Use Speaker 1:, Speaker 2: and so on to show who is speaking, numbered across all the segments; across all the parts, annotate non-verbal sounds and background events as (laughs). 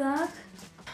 Speaker 1: Так.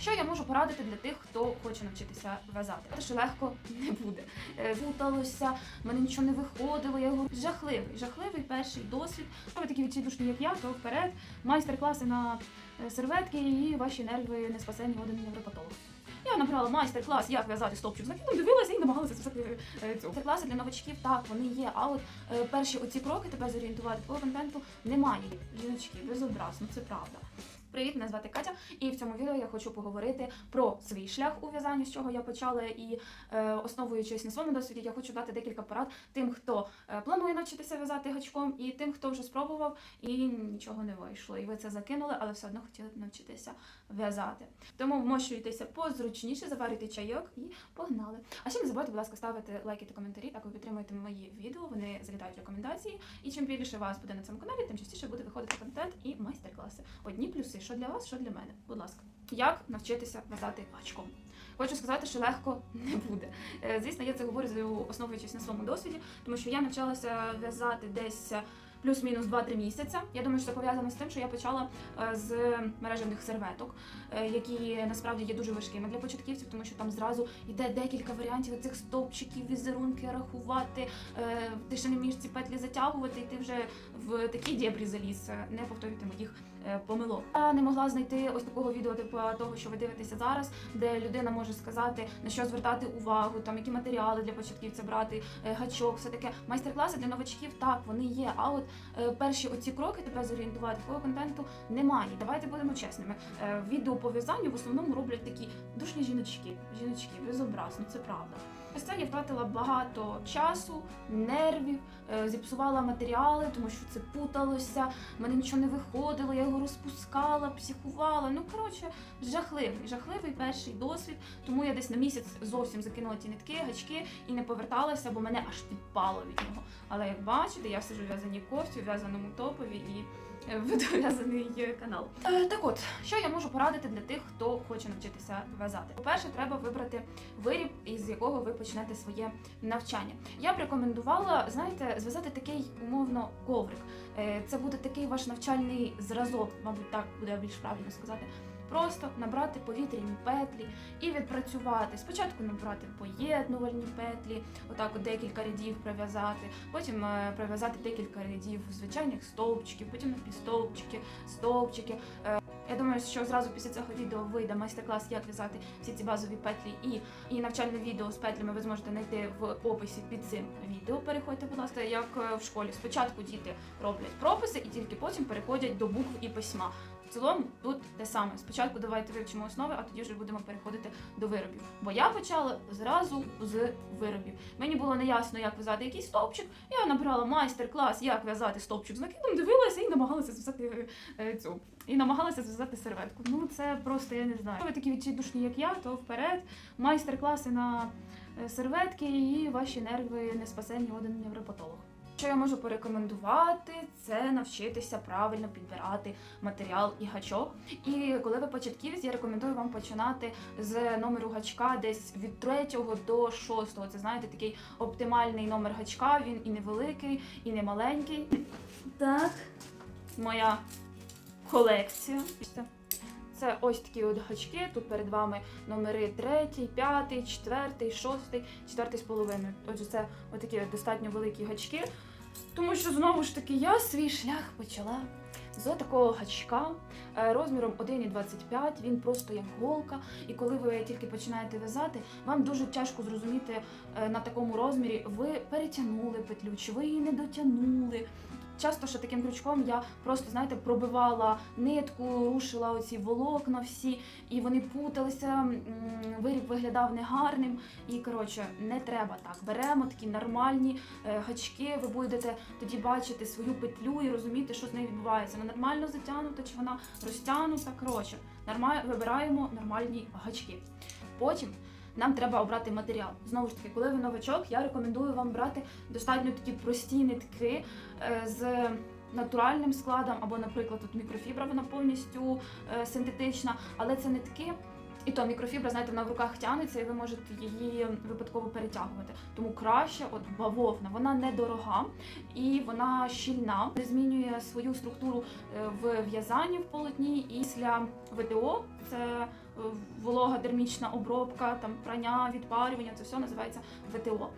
Speaker 1: Що я можу порадити для тих, хто хоче навчитися в'язати? Те, що легко (laughs) не буде. Е, Плуталося, в мене нічого не виходило. Я говорю, жахливий, жахливий перший досвід. Якщо ви такі відчайдушні, як я, то вперед. Майстер-класи на е, серветки і ваші нерви не спасені один невропатолог. Я набрала майстер-клас, як в'язати стовпчик з дивилася і намагалася записати е, цю. Майстер-класи для новачків так, вони є. А от е, перші оці кроки тебе зорієнтувати по контенту немає. Жіночки, безобразно, це правда. Привіт, мене звати Катя, і в цьому відео я хочу поговорити про свій шлях у в'язанні, з чого я почала, і е, основуючись на своєму досвіді, я хочу дати декілька порад тим, хто е, планує навчитися в'язати гачком, і тим, хто вже спробував і нічого не вийшло. І ви це закинули, але все одно хотіли навчитися в'язати. Тому вмощуйтеся позручніше, заварюйте чайок і погнали. А ще не забудьте, будь ласка, ставити лайки та коментарі, так ви підтримуєте мої відео, вони залітають рекомендації. І чим більше вас буде на цьому каналі, тим частіше буде виходити контент і майстер-класи. Одні плюси, що для вас, що для мене. Будь ласка, як навчитися в'язати гачком? Хочу сказати, що легко не буде. Е, Звісно, я це говорю основуючись на своєму досвіді, тому що я навчалася в'язати десь. е, Плюс-мінус 2-3 місяця. Я думаю, що це пов'язано з тим, що я почала е, з мережевних серветок, які насправді є дуже важкими для початківців, тому що там зразу йде декілька варіантів цих стовпчиків, візерунки рахувати. Ти ще не вмієш ці петлі затягувати, і ти вже в такі дєбрі заліз. Не повторюйте моїх помилок. Я не могла знайти ось такого відео, типу того, що ви дивитеся зараз, де людина може сказати на що звертати увагу, там які матеріали для початківця брати, е, гачок, все таке. Майстер-класи для новачків так вони є. А от е, перші оці кроки тебе зорієнтувати такого контенту немає. Давайте будемо чесними. Е, Відео по в'язанню в основному роблять такі душні жіночки. Жіночки, безобразно, це правда. Це я втратила багато часу, нервів, е, зіпсувала матеріали, тому що це путалося, мене нічого не виходило, я його розпускала, психувала. Ну коротше, жахливий, жахливий перший досвід. Тому я десь на місяць зовсім закинула ті нитки, гачки і не поверталася, бо мене аж підпало від нього. Але як бачите, я сиджу в в'язаній кофті, в'язаному топові і веду в'язаний е, канал. Е, так от, що я можу порадити для тих, хто хоче навчитися в'язати? По-перше, треба вибрати виріб, із якого ви почнете своє навчання. Я б рекомендувала, знаєте, зв'язати такий умовно коврик. Е, Це буде такий ваш навчальний зразок, мабуть, так буде більш правильно сказати. Просто набрати повітряні петлі і відпрацювати. Спочатку набрати поєднувальні петлі, отак от декілька рядів пров'язати, потім прив'язати пров'язати декілька рядів звичайних стовпчиків, потім напівстовпчики, стовпчики. Е, я думаю, що зразу після цього відео вийде майстер-клас, як в'язати всі ці базові петлі, і, і навчальне відео з петлями ви зможете знайти в описі під цим відео. Переходьте, будь ласка, як е, в школі. Спочатку діти роблять прописи і тільки потім переходять до букв і письма. В цілому тут те саме. Спочатку давайте вивчимо основи, а тоді вже будемо переходити до виробів. Бо я почала зразу з виробів. Мені було неясно, як в'язати якийсь стовпчик. Я набрала майстер-клас, як в'язати стовпчик з накидом, дивилася і намагалася зв'язати е, цю. І намагалася зв'язати серветку. Ну це просто я не знаю. Якщо ви такі відчайдушні, як я, то вперед майстер-класи на е, серветки і ваші нерви не спасені один невропатолог. Що я можу порекомендувати, це навчитися правильно підбирати матеріал і гачок. І коли ви початківець, я рекомендую вам починати з номеру гачка десь від 3 до 6. Це знаєте, такий оптимальний номер гачка. Він і невеликий, і не маленький.
Speaker 2: Так.
Speaker 1: Моя колекція. Це ось такі от гачки. Тут перед вами номери 3, 5, 4, 6, 4 з половиною. Отже, це отакі от достатньо великі гачки. Тому що знову ж таки я свій шлях почала з такого гачка е, розміром 1,25. Він просто як голка. І коли ви тільки починаєте в'язати, вам дуже тяжко зрозуміти е, на такому розмірі, ви перетягнули петлю, чи ви її не дотягнули. Часто ще таким крючком я просто, знаєте, пробивала нитку, рушила оці волокна всі, і вони путалися, виріб виглядав негарним. І коротше, не треба так. Беремо такі нормальні е, гачки, ви будете тоді бачити свою петлю і розуміти, що з нею відбувається. Вона нормально затягнута, чи вона розтягнута. Коротше, нормаль... вибираємо нормальні гачки. Потім нам треба обрати матеріал. Знову ж таки, коли ви новачок, я рекомендую вам брати достатньо такі прості нитки е, з натуральним складом, або, наприклад, тут мікрофібра, вона повністю е, синтетична, але це нитки. І то мікрофібра, знаєте, вона в руках тягнеться, і ви можете її випадково перетягувати. Тому краще, от бавовна, вона недорога і вона щільна, не змінює свою структуру е, в в'язанні в полотні. І після ВТО це волога термічна обробка, там прання, відпарювання, це все називається ВТО.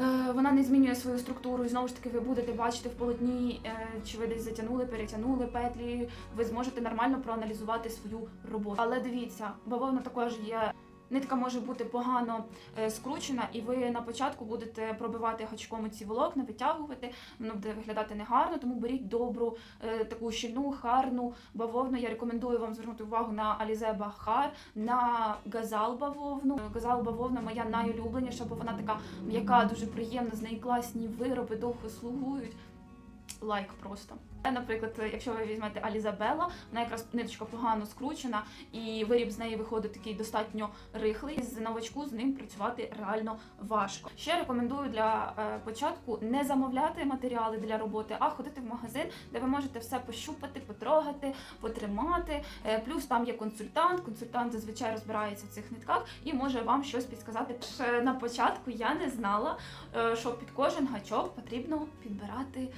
Speaker 1: Е, Вона не змінює свою структуру, і знову ж таки ви будете бачити в полотні, е, чи ви десь затягнули, перетягнули петлі. Ви зможете нормально проаналізувати свою роботу. Але дивіться, бавовна також є. Нитка може бути погано е, скручена, і ви на початку будете пробивати гачком ці волокна, витягувати. Воно буде виглядати негарно, тому беріть добру, е, таку щільну, гарну бавовну. Я рекомендую вам звернути увагу на Alize Bahar, на газал бавовну. Газал бавовна моя найулюбленіша, бо вона така м'яка, дуже приємна, з неї класні вироби, довго слугують. Лайк просто. Е, Наприклад, якщо ви візьмете Алізабела, вона якраз ниточка погано скручена, і виріб з неї виходить такий достатньо рихлий. З новачку з ним працювати реально важко. Ще рекомендую для е, початку не замовляти матеріали для роботи, а ходити в магазин, де ви можете все пощупати, потрогати, потримати. Е, плюс там є консультант. Консультант зазвичай розбирається в цих нитках і може вам щось підсказати. На початку я не знала, що під кожен гачок потрібно підбирати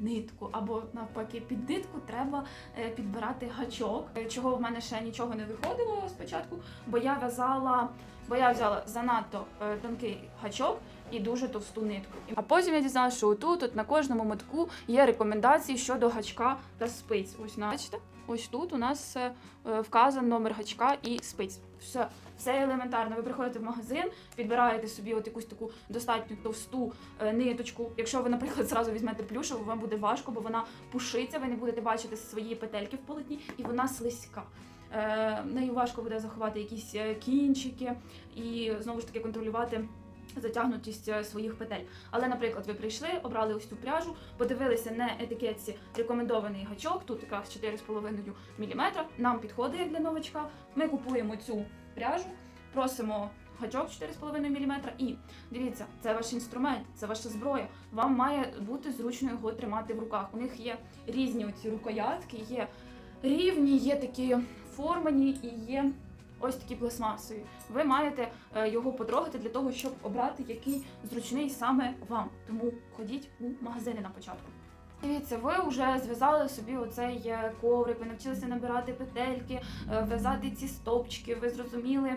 Speaker 1: нитку, або навпаки, під нитку треба е, підбирати гачок. Е, Чого в мене ще нічого не виходило спочатку, бо я в'язала, бо я взяла занадто е, тонкий гачок. І дуже товсту нитку. А потім я дізналася, що тут, тут на кожному мотку є рекомендації щодо гачка та спиць. Ось на- бачите? Ось тут у нас е, е, вказан номер гачка і спиць. Все, все елементарно. Ви приходите в магазин, підбираєте собі от якусь таку достатньо товсту е, ниточку. Якщо ви, наприклад, зразу візьмете плюшеву, вам буде важко, бо вона пушиться, ви не будете бачити свої петельки в полотні, і вона слизька. Нею важко буде заховати якісь кінчики і знову ж таки контролювати. Затягнутість е, своїх петель. Але, наприклад, ви прийшли, обрали ось цю пряжу, подивилися на етикетці рекомендований гачок, тут якраз 4,5 мм, нам підходить для новачка. Ми купуємо цю пряжу, просимо гачок 4,5 мм і дивіться, це ваш інструмент, це ваша зброя. Вам має бути зручно його тримати в руках. У них є різні оці рукоятки, є рівні, є такі формані і є ось такі пластмасові. Ви маєте е, його потрогати для того, щоб обрати який зручний саме вам. Тому ходіть у магазини на початку. Дивіться, ви вже зв'язали собі оцей е, коврик, ви навчилися набирати петельки, е, в'язати ці стовпчики, ви зрозуміли,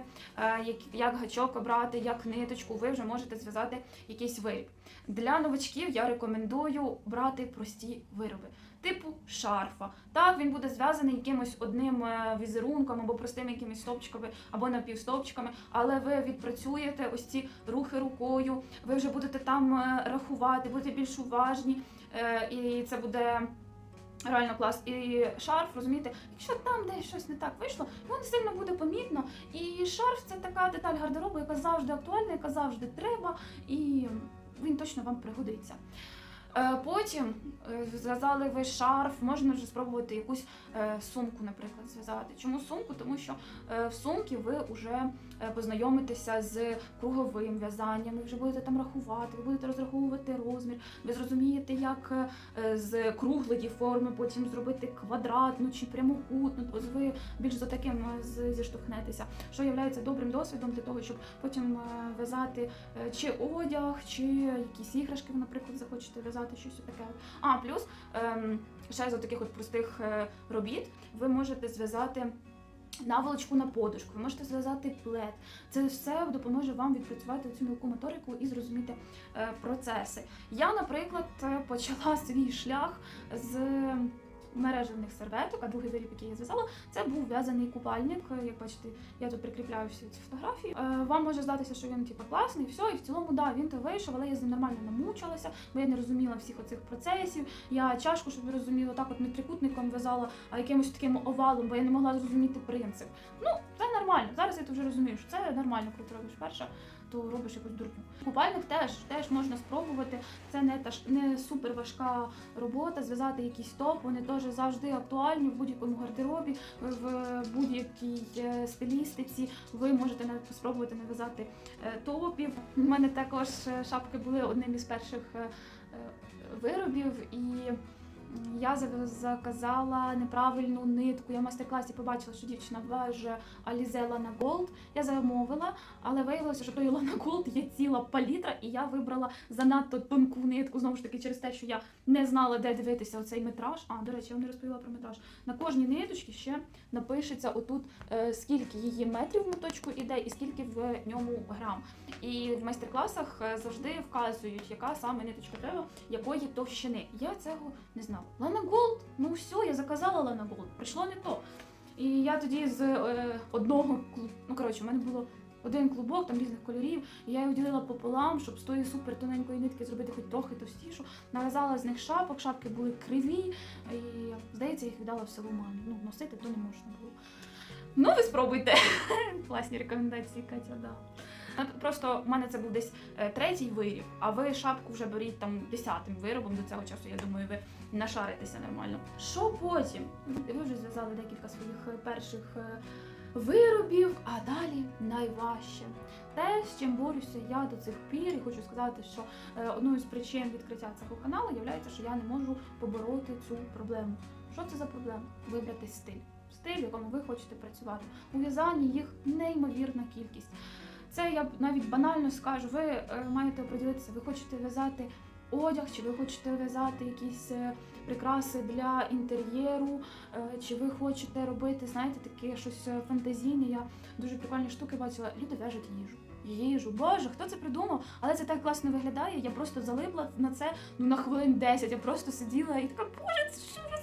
Speaker 1: як гачок обрати, як ниточку, ви вже можете зв'язати якийсь виріб. Для новачків я рекомендую брати прості вироби, типу шарфа. Так, він буде зв'язаний якимось одним е, візерунком або простими якимись стовпчиками, або напівстовпчиками, але ви відпрацюєте ось ці рухи рукою, ви вже будете там е, рахувати, будете більш уважні, е, і це буде. Реально клас і шарф, розумієте, якщо там десь щось не так вийшло, його не сильно буде помітно. І шарф це така деталь гардеробу, яка завжди актуальна, яка завжди треба, і він точно вам пригодиться. Е, Потім е, зв'язали ви шарф, можна вже спробувати якусь е, сумку, наприклад, зв'язати. Чому сумку? Тому що в сумці ви вже познайомитеся з круговим в'язанням, ви вже будете там рахувати, ви будете розраховувати розмір, ви зрозумієте, як е, з круглої форми потім зробити квадратну чи прямокутну, ось ви більш за таким е, зіштовхнетеся, що є добрим досвідом для того, щоб потім е, в'язати е, чи одяг, чи якісь іграшки, ви, наприклад, захочете в'язати щось таке. А плюс ем, ще з таких от простих е, робіт ви можете зв'язати. Наволочку на подушку, ви можете зв'язати плед. Це все допоможе вам відпрацювати цю мілку моторику і зрозуміти е, процеси. Я, наприклад, е, почала свій шлях з мережевних серветок, а другий виріб, який я зв'язала, це був в'язаний купальник. Як бачите, я тут прикріпляю всі ці фотографії. Е, Вам може здатися, що він типу, класний, все, і в цілому, да, він то вийшов, але я з ним нормально намучилася, бо я не розуміла всіх оцих процесів. Я чашку, щоб ви розуміли, так от не трикутником в'язала, а якимось таким овалом, бо я не могла зрозуміти принцип. Ну, це нормально. Зараз я то вже розумію, що це нормально, коли ти робиш перше, то робиш якусь дурню. Купальник теж теж можна спробувати. Це не та ж не супер важка робота. Зв'язати якийсь топ. Вони теж завжди актуальні в будь-якому гардеробі, в будь-якій е, стилістиці. Ви можете спробувати нав'язати е, топів. У мене також е, шапки були одним із перших виробів і. Я заказала неправильну нитку. Я в майстер-класі побачила, що дівчина важе Alize Lana Gold. Я замовила, але виявилося, що той Lana Gold є ціла палітра, і я вибрала занадто тонку нитку. Знову ж таки, через те, що я не знала, де дивитися оцей метраж. А, до речі, я вам не розповіла про метраж. На кожній ниточці ще напишеться отут, е, скільки її метрів в моточку іде і скільки в ньому грам. І в майстер-класах е, завжди вказують, яка саме ниточка треба, якої товщини. Я цього не знала. Лана Голд, ну все, я заказала Лана Голд, прийшло не то. І я тоді з е, одного клуб, ну коротше, у мене було один клубок там різних кольорів, і я його ділила пополам, щоб з тої супер тоненької нитки зробити хоч трохи товстішу. Нав'язала з них шапок, шапки були криві, і здається, їх віддала в село мамі. Ну, носити то не можна було. Ну, ви спробуйте. (laughs) Класні рекомендації, Катя, да. Ну, Просто в мене це був десь е, третій виріб, а ви шапку вже беріть там десятим виробом до цього часу. Я думаю, ви нашаритеся нормально. Що потім? Ви вже зв'язали декілька своїх е, перших е, виробів, а далі найважче. Те, з чим борюся я до цих пір, і хочу сказати, що е, одною з причин відкриття цього каналу є, що я не можу побороти цю проблему. Що це за проблема? Вибрати стиль. Стиль, в якому ви хочете працювати. У в'язанні їх неймовірна кількість. Це я навіть банально скажу. Ви е, маєте оприділитися, ви хочете в'язати одяг, чи ви хочете в'язати якісь е, прикраси для інтер'єру, е, чи ви хочете робити, знаєте, таке щось фантазійне. Я дуже прикольні штуки бачила. Люди в'яжуть їжу. Їжу, боже, хто це придумав? Але це так класно виглядає. Я просто залипла на це ну на хвилин 10. Я просто сиділа і така, боже, це що в'язаний бутерброд? Вау!»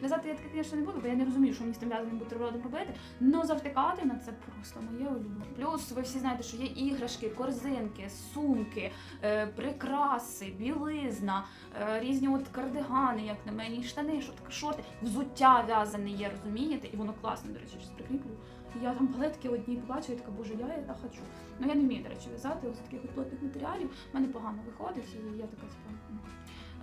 Speaker 1: В'язати я таке, звісно, не буду, бо я не розумію, що мені з тим в'язаним бутербродом робити. Ну завтикати на це просто моє улюблене. Плюс ви всі знаєте, що є іграшки, корзинки, сумки, е, прикраси, білизна, е, різні от кардигани, як на мені, штани, шорт- шорти, взуття в'язане є, розумієте? І воно класне, до речі, щось прикріплю. Я там палетки одні побачила, і така, боже, я це хочу. Ну я не вмію, до речі, в'язати ось таких от плотних матеріалів. У мене погано виходить, і я така типу.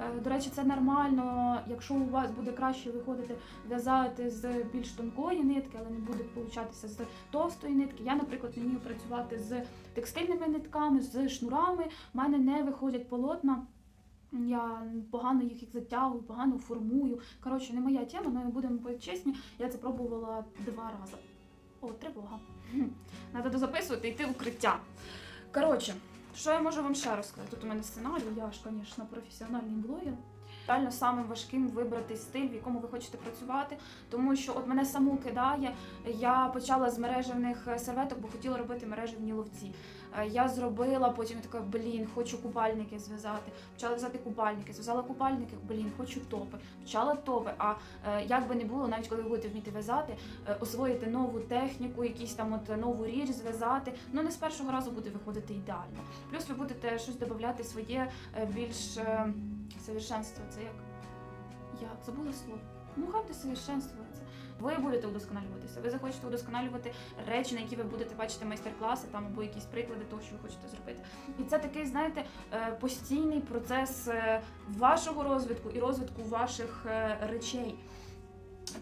Speaker 1: Е, До речі, це нормально, якщо у вас буде краще виходити в'язати з більш тонкої нитки, але не буде получатися з товстої нитки. Я, наприклад, не вмію працювати з текстильними нитками, з шнурами. У мене не виходять полотна. Я погано їх затягую, погано формую. Коротше, не моя тема, але будемо чесні. Я це пробувала два рази. О, тривога. Треба дозаписувати йти в укриття. Коротше, що я можу вам ще розказати? Тут у мене сценарій, я ж, звісно, професіональний блогер. Реально самим важким вибрати стиль, в якому ви хочете працювати, тому що от мене саму кидає. Я почала з мережевних серветок, бо хотіла робити мережевні ловці. Е, Я зробила, потім така, блін, хочу купальники зв'язати. Почала в'язати купальники, зв'язала купальники, блін, хочу топи. Почала топи. А е, як би не було, навіть коли ви будете вміти в'язати, е, освоїти нову техніку, якісь там от нову річ зв'язати. Ну не з першого разу буде виходити ідеально. Плюс ви будете щось додати своє більш Це як? я забула слово. Ну, хай буде совершенствуватися. Ви будете удосконалюватися. Ви захочете удосконалювати речі, на які ви будете бачити майстер-класи там або якісь приклади того, що ви хочете зробити. І це такий, знаєте, е, постійний процес е, вашого розвитку і розвитку ваших е, речей.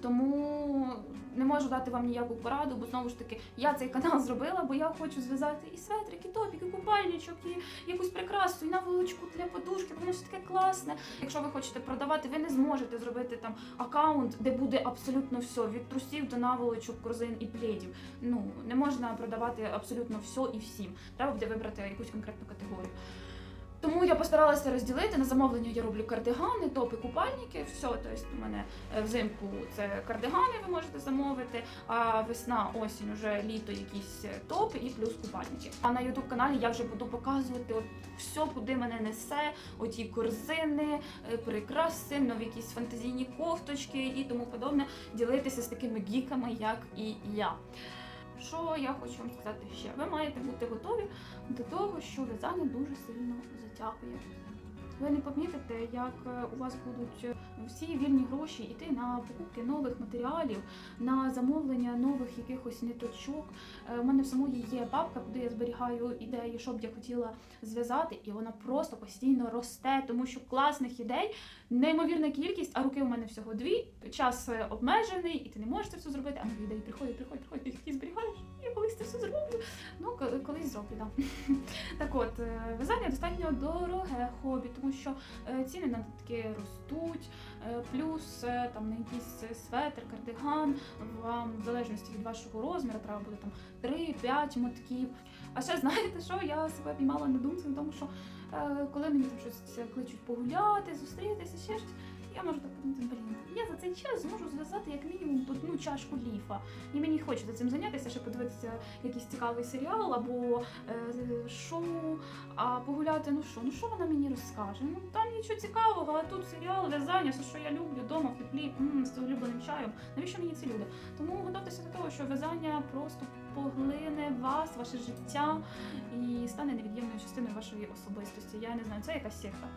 Speaker 1: Тому не можу дати вам ніяку пораду, бо знову ж таки я цей канал зробила, бо я хочу зв'язати і светрик, і топік, і купальничок, і якусь прикрасу, і наволочку для подушки, воно все таке класне. Якщо ви хочете продавати, ви не зможете зробити там аккаунт, де буде абсолютно все, від трусів до наволочок, корзин і пледів. Ну не можна продавати абсолютно все і всім. Треба буде вибрати якусь конкретну категорію. Тому я постаралася розділити на замовлення. Я роблю кардигани, топи, купальники. Все, тобто у мене е, взимку це кардигани, ви можете замовити. А весна, осінь, уже літо, якісь е, топи і плюс купальники. А на youtube каналі я вже буду показувати от все, куди мене несе, оті корзини, е, прикраси, нові якісь фантазійні кофточки і тому подобне. Ділитися з такими гіками, як і я. Що я хочу вам сказати ще? Ви маєте бути готові до того, що в'язання дуже сильно затягує. Ви не помітите, як е, у вас будуть е, всі вільні гроші йти на покупки нових матеріалів, на замовлення нових якихось ниточок. Е, У мене в самої є папка, куди я зберігаю ідеї, що б я хотіла зв'язати, і вона просто постійно росте, тому що класних ідей неймовірна кількість, а руки у мене всього дві. Час е, обмежений, і ти не можеш це все зробити. А нові ідеї приходять, приходять, приходять, ти їх зберігаєш. Я колись це все зроблю. Ну, колись зроблю, так. (laughs) Так от, е, в'язання достатньо дороге хобі, тому що е, ціни на такі ростуть. Е, Плюс е, там на якийсь светр, кардиган, вам в залежності від вашого розміру треба буде там 3-5 мотків. А ще знаєте, що я себе піймала на думці тому, що коли мені там щось кличуть погуляти, зустрітися, ще щось, я можу так подумати, блін, я за цей час зможу зв'язати як мінімум одну чашку ліфа. І мені хочеться цим зайнятися, ще подивитися якийсь цікавий серіал або е, шоу, а погуляти, ну що, ну що вона мені розкаже? Ну там нічого цікавого, а тут серіал, в'язання, все, що я люблю, вдома в теплі, м, з улюбленим чаєм. Навіщо мені ці люди? Тому готуйтеся до того, що в'язання просто поглине вас, ваше життя і стане невід'ємною частиною вашої особистості. Я не знаю, це якась секта.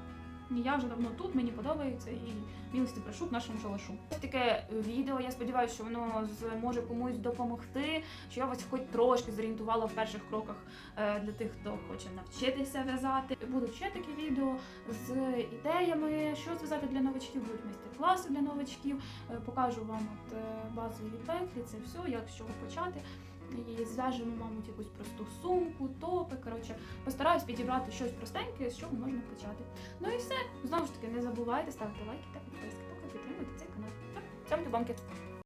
Speaker 1: Я вже давно тут, мені подобається і милості прошу к нашому шалашу. Ось таке відео. Я сподіваюся, що воно зможе комусь допомогти, що я вас хоч трошки зорієнтувала в перших кроках е, для тих, хто хоче навчитися в'язати. Будуть ще такі відео з ідеями, що зв'язати для новачків, будуть майстер-класи для новачків. Е, Покажу вам от е, базові петлі, це все, як з чого почати. І зв'яжемо, мабуть, якусь просту сумку, топи. Коротше, постараюсь підібрати щось простеньке, з чого можна почати. Ну і все. Знову ж таки, не забувайте ставити лайки та підписки. Також підтримуйте цей канал. Цьому бомки.